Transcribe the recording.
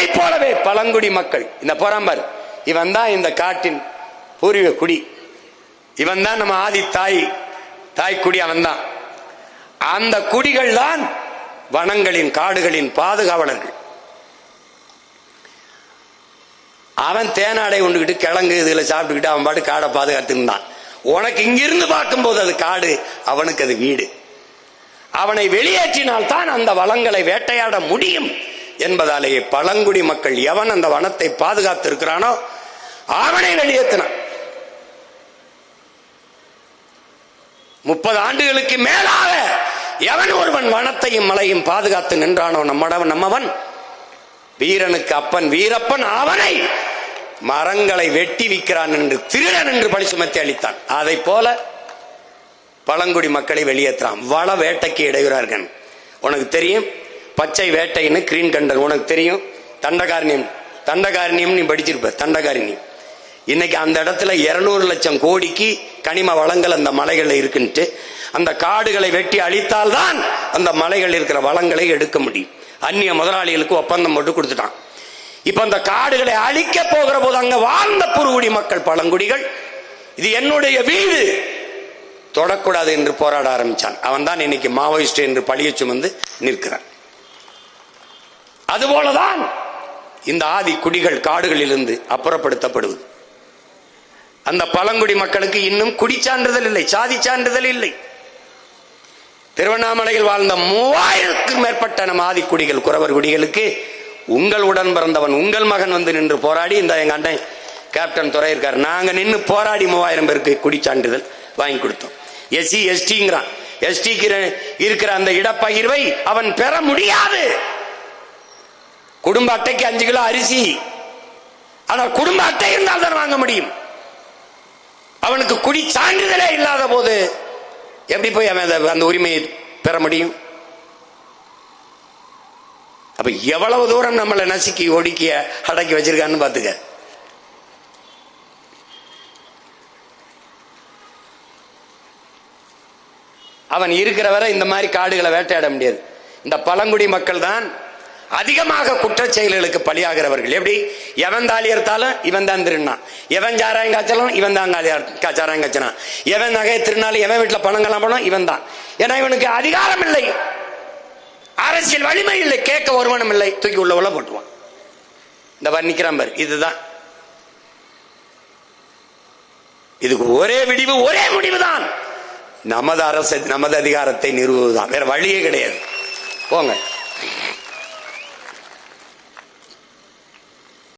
அதை போலவே பழங்குடி மக்கள் இந்த போறாம்பார் இவன் தான் இந்த காட்டின் பூர்வீக குடி. இவன் தான் நம்ம ஆதி தாய் தாய் குடி அவன் தான். அந்த குடிகள் தான் வனங்களின் காடுகளின் பாதுகாவலர்கள். அவன் தேனாடை உண்டுகிட்டு கிழங்கு இதுல சாப்பிட்டுக்கிட்டு அவன் பாட்டு காடை பாதுகாத்துருந்தான் உனக்கு இங்கிருந்து பார்க்கும்போது அது காடு அவனுக்கு அது வீடு. அவனை வெளியேற்றினால் தான் அந்த வளங்களை வேட்டையாட முடியும். என்பதாலேயே பழங்குடி மக்கள் எவன் அந்த வனத்தை பாதுகாத்து இருக்கிறானோ அவனை வெளியேற்றினான் முப்பது ஆண்டுகளுக்கு மேலாக எவன் ஒருவன் வனத்தையும் மலையும் பாதுகாத்து நின்றானோ நம்மடவன் நம்மவன்? வீரனுக்கு அப்பன் வீரப்பன் அவனை மரங்களை வெட்டி விற்கிறான் என்று திருடன் என்று பழி சுமத்தி அளித்தான். அதை போல பழங்குடி மக்களை வெளியேற்றான். வள வேட்டைக்கு இடையூறார்கள். உனக்கு தெரியும்? பச்சை வேட்டைன்னு கிரீன் கண்டர் உனக்கு தெரியும். தண்டகாரணியம் தண்டகாரணியம் நீ படிச்சிருப்ப தண்டகாரணியம் இன்னைக்கு அந்த இடத்துல இருநூறு லட்சம் கோடிக்கு கனிம வளங்கள் அந்த மலைகளில் இருக்குன்ட்டு அந்த காடுகளை வெட்டி அழித்தால்தான் அந்த மலைகள் இருக்கிற வளங்களை எடுக்க முடியும். அந்நிய முதலாளிகளுக்கு ஒப்பந்தம் போட்டு கொடுத்துட்டான். இப்ப அந்த காடுகளை அழிக்க போகிற போது அங்க வாழ்ந்த புறுகுடி மக்கள் பழங்குடிகள் இது என்னுடைய வீடு. தொடக்கூடாது என்று போராட ஆரம்பிச்சான். அவன் தான் இன்னைக்கு மாவோயிஸ்ட் என்று பழிய சுமந்து நிற்கிறான். அதுபோலதான் இந்த ஆதி குடிகள் காடுகளிலிருந்து அப்புறப்படுத்தப்படுவது. அந்த பழங்குடி மக்களுக்கு இன்னும் குடி சான்றிதழ் இல்லை சாதி சான்றிதழ் இல்லை. திருவண்ணாமலையில் வாழ்ந்த மூவாயிரத்துக்கும் மேற்பட்ட நம்ம ஆதி குடிகள் குறவர் குடிகளுக்கு உங்கள் உடன் பிறந்தவன் உங்கள் மகன் வந்து நின்று போராடி இந்த எங்க அண்ணன் கேப்டன் துறை இருக்கார் நாங்க நின்று போராடி மூவாயிரம் பேருக்கு குடி சான்றிதழ் வாங்கி கொடுத்தோம். எஸ்சி எஸ்டிங்கிறான். எஸ்டிக்கு இருக்கிற அந்த இடப்பகிர்வை அவன் பெற முடியாது. குடும்ப அட்டைக்கு அஞ்சு கிலோ அரிசி. ஆனால் குடும்ப அட்டை இருந்தால் தான் வாங்க முடியும். அவனுக்கு குடி சான்றிதழே இல்லாத போது எப்படி போய் அவன் அந்த- அந்த உரிமையை பெற முடியும்? அப்ப எவ்வளவு தூரம் நம்மளை நசுக்கி ஒடுக்கிய அடக்கி வச்சிருக்கான்னு பாத்துக்க அவன் இருக்கிற வரை இந்த மாதிரி காடுகளை வேட்டையாட முடியாது. இந்த பழங்குடி மக்கள் தான் அதிகமாக குற்ற செயல்களுக்கு பலியாகிறவர்கள். எப்படி? எவன் தாலி எடுத்தாலும் இவன் தான் திருநான் எவன் சாராயம் காய்ச்சலும் இவன் தான் காலி சாராயம் காய்ச்சனான் எவன் நகையை திருநாளும் எவன் வீட்டில் பணங்கள்லாம் போனோம் இவன் தான். ஏன்னா இவனுக்கு அதிகாரம் இல்லை. அரசியல் வலிமை இல்லை. கேட்க ஒருவனும் இல்லை. தூக்கி உள்ள உள்ள போட்டுவான். இந்த வர்ணிக்கிறான் பாரு. இதுதான். இதுக்கு ஒரே விடிவு ஒரே முடிவு தான் நமது அரசு நமது அதிகாரத்தை நிறுவுவதுதான். வேற வழியே கிடையாது. போங்க.